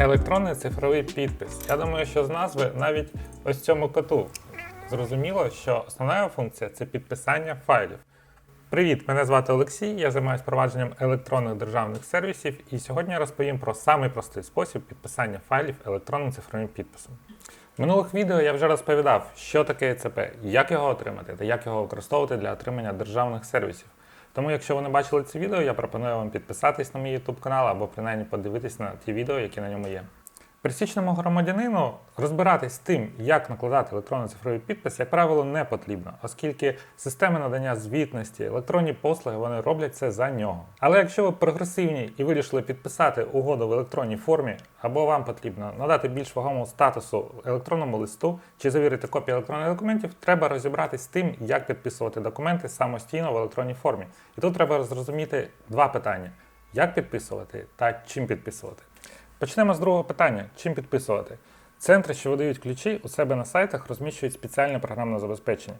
Електронний цифровий підпис. Я думаю, що з назви навіть ось цьому коту зрозуміло, що основна функція це підписання файлів. Привіт, мене звати Олексій, я займаюся провадженням електронних державних сервісів, і сьогодні розповім про самий простий спосіб підписання файлів електронним цифровим підписом. В минулих відео я вже розповідав, що таке ЕЦП, як його отримати та як його використовувати для отримання державних сервісів. Тому, якщо ви не бачили це відео, я пропоную вам підписатись на мій YouTube канал або принаймні подивитись на ті відео, які на ньому є. Пересічному громадянину розбиратись з тим, як накладати електронний цифровий підпис, як правило, не потрібно, оскільки системи надання звітності, електронні послуги вони роблять це за нього. Але якщо ви прогресивні і вирішили підписати угоду в електронній формі, або вам потрібно надати більш вагомого статусу електронному листу чи завірити копії електронних документів, треба розібратись з тим, як підписувати документи самостійно в електронній формі. І тут треба зрозуміти два питання: як підписувати та чим підписувати. Почнемо з другого питання: чим підписувати? Центри, що видають ключі, у себе на сайтах розміщують спеціальне програмне забезпечення.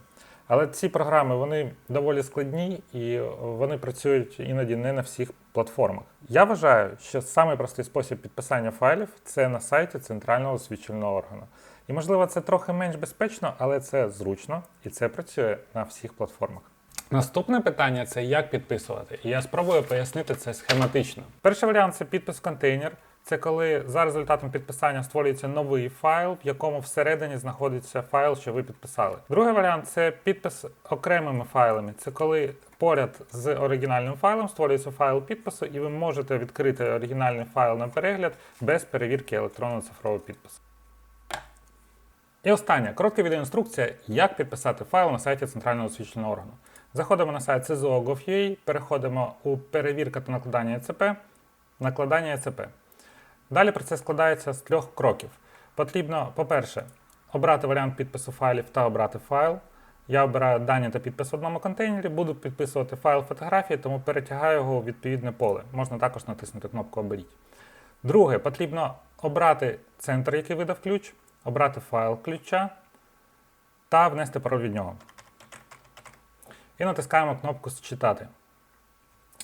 Але ці програми вони доволі складні і вони працюють іноді не на всіх платформах. Я вважаю, що самий простий спосіб підписання файлів це на сайті центрального освічувального органу. І можливо це трохи менш безпечно, але це зручно і це працює на всіх платформах. Наступне питання це як підписувати. І я спробую пояснити це схематично. Перший варіант це підпис контейнер. Це коли за результатом підписання створюється новий файл, в якому всередині знаходиться файл, що ви підписали. Другий варіант це підпис окремими файлами. Це коли поряд з оригінальним файлом створюється файл підпису, і ви можете відкрити оригінальний файл на перегляд без перевірки електронного цифрового підпису. І останнє коротка відеоінструкція, як підписати файл на сайті центрального освіченого органу. Заходимо на сайт CZO.gov.ua, переходимо у перевірка та накладання ЕЦП, накладання ЕЦП. Далі процес складається з трьох кроків. Потрібно, по-перше, обрати варіант підпису файлів та обрати файл. Я обираю дані та підпис в одному контейнері, буду підписувати файл фотографії, тому перетягаю його у відповідне поле. Можна також натиснути кнопку Оберіть. Друге, потрібно обрати центр, який видав ключ, обрати файл ключа та внести пароль від нього. І натискаємо кнопку Считати.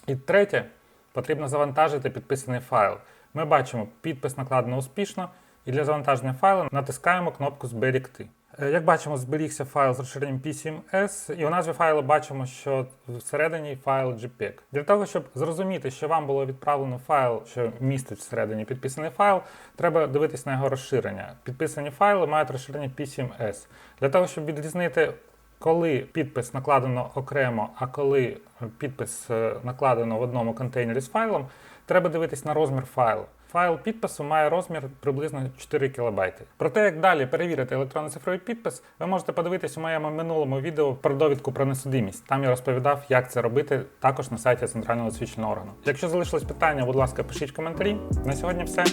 І третє, потрібно завантажити підписаний файл. Ми бачимо, підпис накладено успішно, і для завантаження файлу натискаємо кнопку Зберігти. Е, Як бачимо, зберігся файл з розширенням PCMS, і у назві файлу бачимо, що всередині файл JPEG. Для того, щоб зрозуміти, що вам було відправлено файл, що містить всередині підписаний файл, треба дивитись на його розширення. Підписані файли мають розширення PCMS. Для того, щоб відрізнити коли підпис накладено окремо, а коли підпис е, накладено в одному контейнері з файлом, треба дивитись на розмір файлу. Файл підпису має розмір приблизно 4 кБ. Про те, як далі перевірити електронний цифровий підпис, ви можете подивитись у моєму минулому відео про довідку про несудимість. Там я розповідав, як це робити також на сайті центрального освіченого органу. Якщо залишились питання, будь ласка, пишіть коментарі. На сьогодні все.